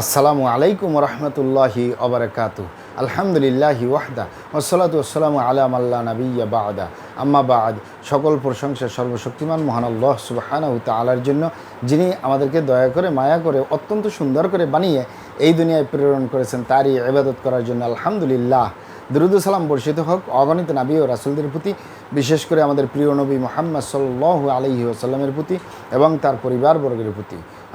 আসসালামু আলাইকুম রহমতুল্লাহি অবরকাতু আলহামদুলিল্লাহি ওয়াহদা ওসলাতু আসসালামু আলাম আল্লাহ নবিয়া বাদা। আম্মা বাদ, সকল প্রশংসা সর্বশক্তিমান মহান আল্লাহ সুবাহানাহু তালার জন্য, যিনি আমাদেরকে দয়া করে, মায়া করে, অত্যন্ত সুন্দর করে বানিয়ে এই দুনিয়ায় প্রেরণ করেছেন, তারই ইবাদত করার জন্য আলহামদুলিল্লাহ। সালাম বর্ষিত হোক, অগণিত নাবী ও রাসুলদের প্রতি, বিশেষ করে আমাদের প্রিয় নবী মোহাম্মদ সাল্লাহ আলহি আসাল্লামের প্রতি এবং তার পরিবারবর্গের প্রতি।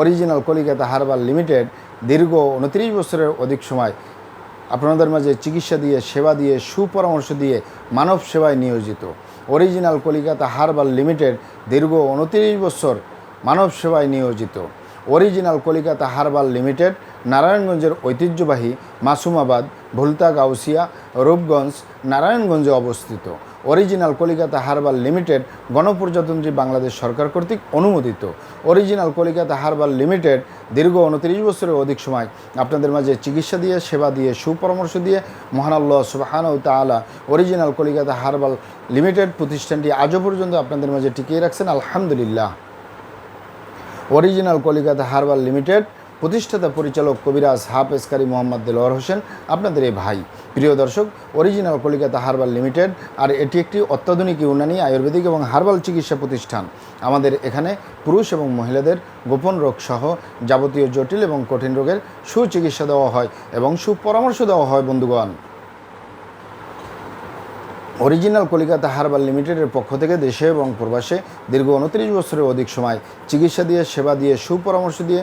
অরিজিনাল কলিকাতা হারবাল লিমিটেড দীর্ঘ উনত্রিশ বছরের অধিক সময় আপনাদের মাঝে চিকিৎসা দিয়ে, সেবা দিয়ে, সুপরামর্শ দিয়ে, মানব সেবায় নিয়োজিত। অরিজিনাল কলিকাতা হারবাল লিমিটেড দীর্ঘ উনত্রিশ বছর মানব সেবায় নিয়োজিত। অরিজিনাল কলিকাতা হারবাল লিমিটেড নারায়ণগঞ্জের ঐতিহ্যবাহী মাসুমাবাদ, ভুলতা গাউসিয়া, রূপগঞ্জ, নারায়ণগঞ্জে অবস্থিত। অরিজিনাল কলিকাতা হার্বাল লিমিটেড গণপ্রজাতন্ত্রী বাংলাদেশ সরকার কর্তৃক অনুমোদিত। অরিজিনাল কলিকাতা হার্বাল লিমিটেড দীর্ঘ উনত্রিশ বছরের অধিক সময় আপনাদের মাঝে চিকিৎসা দিয়ে, সেবা দিয়ে, সুপরামর্শ দিয়ে মহানাল্লাহ সুবাহান ও তালা অরিজিনাল কলিকাতা হার্বাল লিমিটেড প্রতিষ্ঠানটি আজও পর্যন্ত আপনাদের মাঝে টিকিয়ে রাখছেন। আলহামদুলিল্লাহ। অরিজিনাল কলিকাতা হার্বাল লিমিটেড প্রতিষ্ঠাতা পরিচালক কবিরাজ হাফেজকারী মোহাম্মদ দেলোয়ার হোসেন, আপনাদের এই ভাই। প্রিয় দর্শক, অরিজিনাল কলিকাতা হার্বাল লিমিটেড আর এটি একটি অত্যাধুনিক ইউনানি আয়ুর্বেদিক এবং হার্বাল চিকিৎসা প্রতিষ্ঠান। আমাদের এখানে পুরুষ এবং মহিলাদের গোপন রোগ সহ যাবতীয় জটিল এবং কঠিন রোগের সুচিকিৎসা দেওয়া হয় এবং সুপরামর্শ দেওয়া হয় বন্ধুগণ। অরিজিনাল কলিকাতা হার্বাল লিমিটেডের পক্ষ থেকে দেশে এবং প্রবাসে দীর্ঘ উনত্রিশ বছরের অধিক সময় চিকিৎসা দিয়ে, সেবা দিয়ে, সুপরামর্শ দিয়ে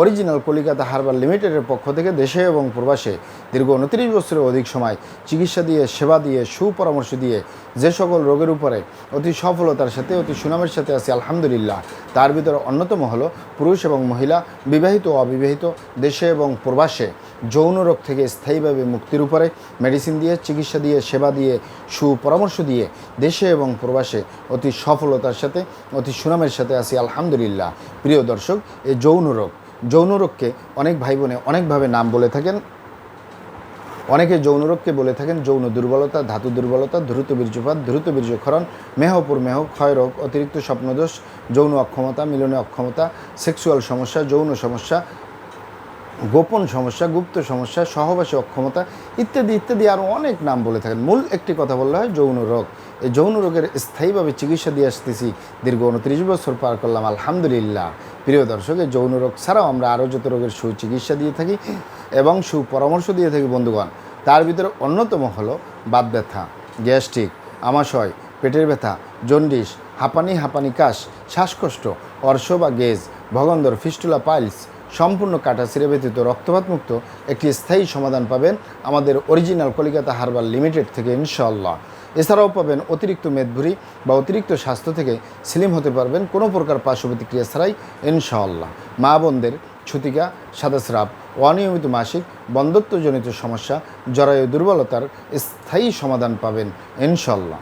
অরিজিনাল কলিকাতা হার্বাল লিমিটেডের পক্ষ থেকে দেশে এবং প্রবাসে দীর্ঘ উনত্রিশ বছরের অধিক সময় চিকিৎসা দিয়ে, সেবা দিয়ে, সুপরামর্শ দিয়ে যে সকল রোগের উপরে অতি সফলতার সাথে, অতি সুনামের সাথে আছে, আলহামদুলিল্লাহ। তার ভিতরে অন্যতম হলো পুরুষ এবং মহিলা বিবাহিত ও অবিবাহিত, দেশে এবং প্রবাসে যৌন রোগ থেকে স্থায়ীভাবে মুক্তির উপরে মেডিসিন দিয়ে, চিকিৎসা দিয়ে, সেবা দিয়ে, সুপরামর্শ দিয়ে দেশে এবং প্রবাসে অতি সফলতার সাথে, অতি সুনামের সাথে আছি, আলহামদুলিল্লাহ। প্রিয় দর্শক, এই যৌন রোগ যৌন রোগকে অনেক ভাই বোনে অনেকভাবে নাম বলে থাকেন। অনেকে যৌনরোগকে বলে থাকেন, যৌন দুর্বলতা, ধাতু দুর্বলতা দ্রুত বীর্যপাত দ্রুত বীর্যক্ষরণ মেহপুর মেহ, ক্ষয় রোগ, অতিরিক্ত স্বপ্নদোষ, যৌন অক্ষমতা, মিলনে অক্ষমতা, সেক্সুয়াল সমস্যা, যৌন সমস্যা গোপন সমস্যা, গুপ্ত সমস্যা, সহবাসী অক্ষমতা ইত্যাদি ইত্যাদি আরও অনেক নাম বলে থাকেন। মূল একটি কথা বললে হয় যৌন রোগ। এই যৌন রোগের স্থায়ীভাবে চিকিৎসা দিয়ে আসতেছি। দীর্ঘ উনত্রিশ বছর পার করলাম, আলহামদুলিল্লাহ। প্রিয় দর্শক, এই যৌন রোগ ছাড়াও আমরা আরও যত রোগের সুচিকিৎসা দিয়ে থাকি এবং সুপরামর্শ দিয়ে থাকি, বন্ধুগণ, তার ভিতরে অন্যতম হলো বাত ব্যথা, গ্যাস্ট্রিক, আমাশয়, পেটের ব্যথা জন্ডিস হাঁপানি হাঁপানি কাশ, শ্বাসকষ্ট, অর্শ বা গেজ, ভগন্দর, ফিস্টুলা, পাইলস সম্পূর্ণ কাটা সিরে ব্যতীত রক্তপাত মুক্ত একটি স্থায়ী সমাধান পাবেন আমাদের অরিজিনাল কলিকাতা হার্বাল লিমিটেড থেকে ইনশাআল্লাহ। এছাড়াও পাবেন অতিরিক্ত মেদভুরি বা অতিরিক্ত স্বাস্থ্য থেকে স্লিম হতে পারবেন কোনো প্রকার পার্শ্ব প্রতিক্রিয়া ছাড়াই ইনশাআল্লাহ। মা বোনদের ছুতিকা, সাদাস্রাব, অনিয়মিত মাসিক, বন্ধত্বজনিত সমস্যা, জরায়ু দুর্বলতার স্থায়ী সমাধান পাবেন ইনশাল্লাহ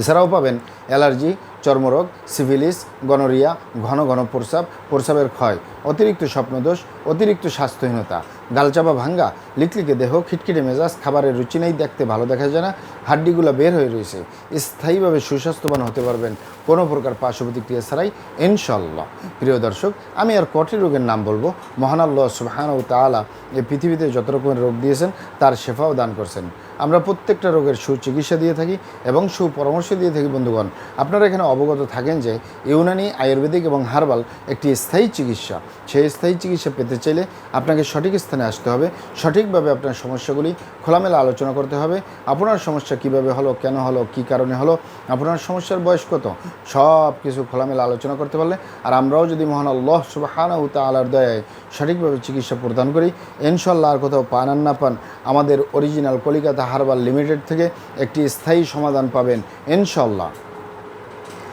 এছাড়াও পাবেন অ্যালার্জি, চর্মরোগ, সিভিলিস, গনোরিয়া, ঘন ঘন প্রস্রাব, প্রস্রাবের ক্ষয় অতিরিক্ত স্বপ্নদোষ, অতিরিক্ত স্বাস্থ্যহীনতা গালচাপা ভাঙ্গা, লিকলিকে দেহ, খিটখিটে মেজাজ, খাবারের রুচি নেই, দেখতে ভালো দেখা যায় না, হাড্ডিগুলো বের হয়ে রয়েছে। স্থায়ীভাবে সুস্বাস্থ্যবান হতে পারবেন কোনো প্রকার পার্শ্ব প্রতিক্রিয়া ছাড়াই ইনশাল্লাহ প্রিয় দর্শক, আমি আর কটি রোগের নাম বলব। মহানাল্লাহ সুবাহান ও তালা এই পৃথিবীতে যত রকমের রোগ দিয়েছেন, তার শেফাও দান করছেন। আমরা প্রত্যেকটা রোগের সুচিকিৎসা দিয়ে থাকি এবং সুপরামর্শ দিয়ে থাকি, বন্ধুগণ। আপনারা এখানে অবগত থাকেন যে ইউনানি, আয়ুর্বেদিক এবং হার্বাল একটি স্থায়ী চিকিৎসা। সেই স্থায়ী চিকিৎসা পেতে চাইলে আপনাকে সঠিক স্থানে আসতে হবে। সঠিকভাবে আপনার সমস্যাগুলি খোলামেলা আলোচনা করতে হবে। আপনার সমস্যা কীভাবে হলো, কেন হলো, কি কারণে হলো, আপনার সমস্যার বয়স কত সব কিছু খোলামেলা আলোচনা করতে পারলে। আর আমরাও যদি মহান আল্লাহ সুবাহানাহু তাআলার দয়ায় সঠিকভাবে চিকিৎসা প্রদান করি ইনশাল্লাহ আর কোথাও পান আর না পান, আমাদের অরিজিনাল কলিকাতা হারবাল লিমিটেড থেকে একটি স্থায়ী সমাধান পাবেন ইনশাল্লাহ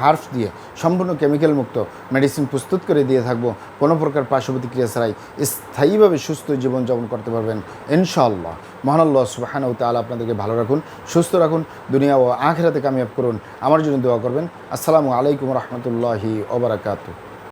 হার্বস দিয়ে সম্পূর্ণ কেমিক্যাল মুক্ত মেডিসিন প্রস্তুত করে দিয়ে থাকব। কোনো প্রকার পার্শ্ব প্রতিক্রিয়া ছাড়াই স্থায়ীভাবে সুস্থ জীবনযাপন করতে পারবেন ইনশাআল্লাহ। মহানাল্লাহ সুবাহানাউ তালা আপনাদেরকে ভালো রাখুন, সুস্থ রাখুন, দুনিয়া ও আখেরাতে কামিয়াব করুন। আমার জন্য দোয়া করবেন। আসসালামু আলাইকুম রহমতুল্লাহি ওবরাকাতু